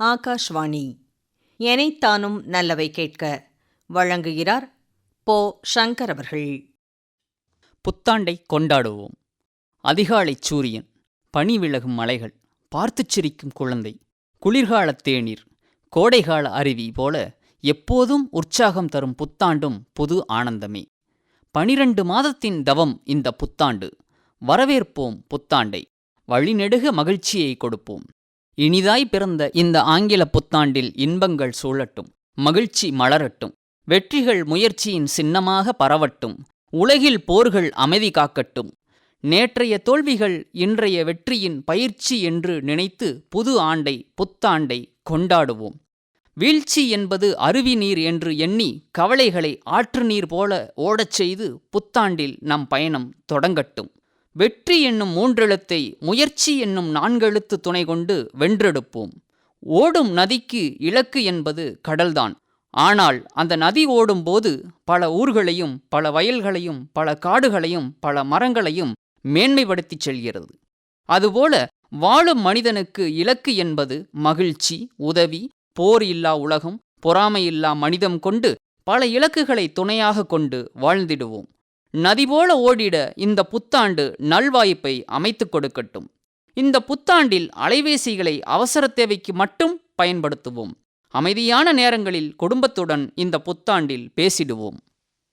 ஆகாஷ்வாணி. எனைத்தானும் நல்லவை கேட்க வழங்குகிறார் போ ஷங்கர் அவர்கள். புத்தாண்டை கொண்டாடுவோம். அதிகாலைச் சூரியன் பனி விலகும் மலைகள் பார்த்துச் சிரிக்கும் குழந்தை குளிர்காலத் தேநீர் கோடைகால அருவி போல எப்போதும் உற்சாகம் தரும் புத்தாண்டும் புது ஆனந்தமே. பனிரண்டு மாதத்தின் தவம் இந்த புத்தாண்டு. வரவேற்போம் புத்தாண்டை. வழிநெடுக மகிழ்ச்சியை கொடுப்போம். இனிதாய் பிறந்த இந்த ஆங்கில புத்தாண்டில் இன்பங்கள் சூழட்டும் மகிழ்ச்சி மலரட்டும் வெற்றிகள் முயற்சியின் சின்னமாக பரவட்டும் உலகில் போர்கள் அமைதி காக்கட்டும். நேற்றைய தோல்விகள் இன்றைய வெற்றியின் பயிற்சி என்று நினைத்து புது ஆண்டை புத்தாண்டை கொண்டாடுவோம். வீழ்ச்சி என்பது அருவி நீர் என்று எண்ணி கவலைகளை ஆற்று நீர் போல ஓடச் செய்து புத்தாண்டில் நம் பயணம் தொடங்கட்டும். வெற்றி என்னும் மூன்றெழுத்தை முயற்சி என்னும் நான்கெழுத்து துணை கொண்டு வென்றெடுப்போம். ஓடும் நதிக்கு இலக்கு என்பது கடல்தான். ஆனால் அந்த நதி ஓடும்போது பல ஊர்களையும் பல வயல்களையும் பல காடுகளையும் பல மரங்களையும் மேன்மைப்படுத்திச் செல்கிறது. அதுபோல வாழும் மனிதனுக்கு இலக்கு என்பது மகிழ்ச்சி உதவி போர் இல்லா உலகம் பொறாமையில்லா மனிதம் கொண்டு பல இலக்குகளை துணையாக கொண்டு வாழ்ந்திடுவோம். நதி போல ஓடிட இந்த புத்தாண்டு நல்வாய்ப்பை அமைத்துக் கொடுக்கட்டும். இந்த புத்தாண்டில் அலைபேசிகளை அவசர தேவைக்கு மட்டும் பயன்படுத்துவோம். அமைதியான நேரங்களில் குடும்பத்துடன் இந்த புத்தாண்டில் பேசிடுவோம்.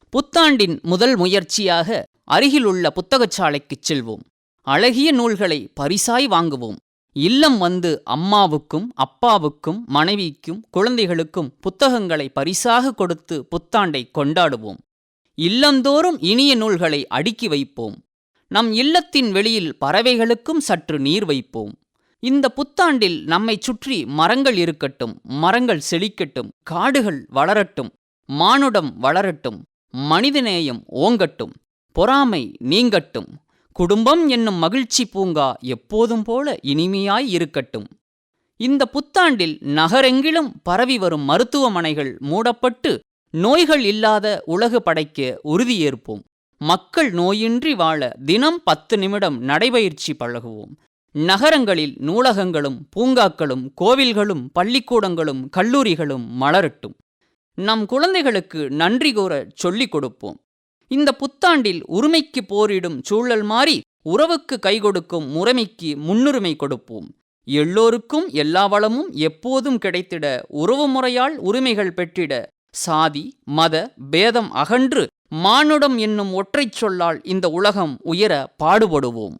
புத்தாண்டின் முதல் முயற்சியாக அருகிலுள்ள புத்தகச்சாலைக்குச் செல்வோம். அழகிய நூல்களை பரிசாய் வாங்குவோம். இல்லம் வந்து அம்மாவுக்கும் அப்பாவுக்கும் மனைவிக்கும் குழந்தைகளுக்கும் புத்தகங்களை பரிசாக கொடுத்து புத்தாண்டை கொண்டாடுவோம். இல்லந்தோறும் இனிய நூல்களை அடுக்கி வைப்போம். நம் இல்லத்தின் வெளியில் பறவைகளுக்கும் சற்று நீர் வைப்போம். இந்த புத்தாண்டில் நம்மைச் சுற்றி மரங்கள் இருக்கட்டும் மரங்கள் செழிக்கட்டும் காடுகள் வளரட்டும் மானுடம் வளரட்டும் மனிதநேயம் ஓங்கட்டும் பொறாமை நீங்கட்டும் குடும்பம் என்னும் மகிழ்ச்சி பூங்கா எப்போதும் போல இனிமையாய் இருக்கட்டும். இந்த புத்தாண்டில் நகரெங்கிலும் பரவி வரும் மருத்துவமனைகள் மூடப்பட்டு நோய்கள் இல்லாத உலகு படைக்க உறுதியேற்போம். மக்கள் நோயின்றி வாழ தினம் பத்து நிமிடம் நடைபயிற்சி பழகுவோம். நகரங்களில் நூலகங்களும் பூங்காக்களும் கோவில்களும் பள்ளிக்கூடங்களும் கல்லூரிகளும் மலரட்டும். நம் குழந்தைகளுக்கு நன்றி கூற சொல்லிக் கொடுப்போம். இந்த புத்தாண்டில் உரிமைக்கு போரிடும் சூழல் மாறி உறவுக்கு கை கொடுக்கும் முறைமைக்கு முன்னுரிமை கொடுப்போம். எல்லோருக்கும் எல்லா வளமும் எப்போதும் கிடைத்திட உறவு முறையால் உரிமைகள் பெற்றிட சாதி மத பேதம் அகன்று மானுடம் என்னும் ஒற்றைச் சொல்லால் இந்த உலகம் உயர பாடுபடுவோம்.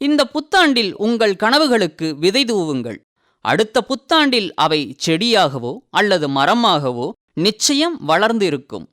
இந்த புத்தாண்டில் உங்கள் கனவுகளுக்கு விதை தூவுங்கள். அடுத்த புத்தாண்டில் அவை செடியாகவோ அல்லது மரமாகவோ நிச்சயம் வளர்ந்து இருக்கும்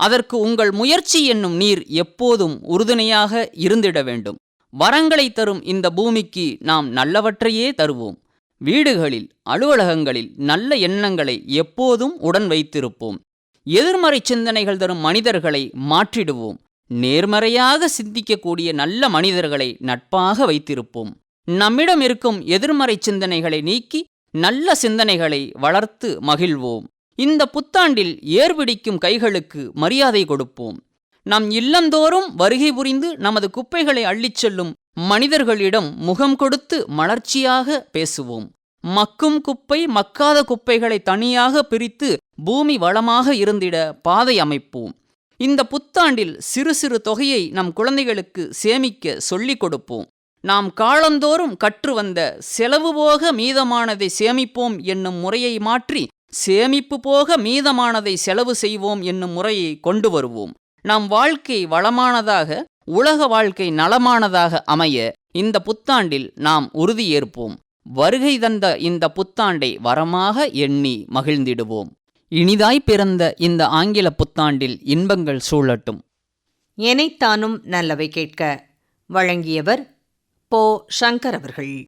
அதற்கு உங்கள் முயற்சி என்னும் நீர் எப்போதும் உறுதுணையாக இருந்திட வேண்டும். வரங்களை தரும் இந்த பூமிக்கு நாம் நல்லவற்றையே தருவோம். வீடுகளில் அலுவலகங்களில் நல்ல எண்ணங்களை எப்போதும் உடன் வைத்திருப்போம். எதிர்மறை சிந்தனைகள் தரும் மனிதர்களை மாற்றிடுவோம். நேர்மறையாக சிந்திக்கக்கூடிய நல்ல மனிதர்களை நட்பாக வைத்திருப்போம். நம்மிடம் இருக்கும் எதிர்மறை சிந்தனைகளை நீக்கி நல்ல சிந்தனைகளை வளர்த்து மகிழ்வோம். இந்த புத்தாண்டில் ஏர்பிடிக்கும் கைகளுக்கு மரியாதை கொடுப்போம். நம் இல்லந்தோறும் வருகை புரிந்து நமது குப்பைகளை அள்ளிச் செல்லும் மனிதர்களிடம் முகம் கொடுத்து மலர்ச்சியாக பேசுவோம். மக்கும் குப்பை மக்காத குப்பைகளை தனியாக பிரித்து பூமி வளமாக இருந்திட பாதை அமைப்போம். இந்த புத்தாண்டில் சிறு சிறு தொகையை நம் குழந்தைகளுக்கு சேமிக்க சொல்லிக் கொடுப்போம். நாம் காலந்தோறும் கற்று வந்த செலவு போக மீதமானதை சேமிப்போம் என்னும் முறையை மாற்றி சேமிப்பு போக மீதமானதை செலவு செய்வோம் என்னும் முறையை கொண்டு வருவோம். நம் வாழ்க்கை வளமானதாக உலக வாழ்க்கை நலமானதாக அமைய இந்த புத்தாண்டில் நாம் உறுதியேற்போம். வருகை தந்த இந்த புத்தாண்டை வரமாக எண்ணி மகிழ்ந்திடுவோம். இனிதாய் பிறந்த இந்த ஆங்கில புத்தாண்டில் இன்பங்கள் சூழட்டும். எனைத்தானும் நல்லவை கேட்க வழங்கியவர் போ சங்கர் அவர்கள்.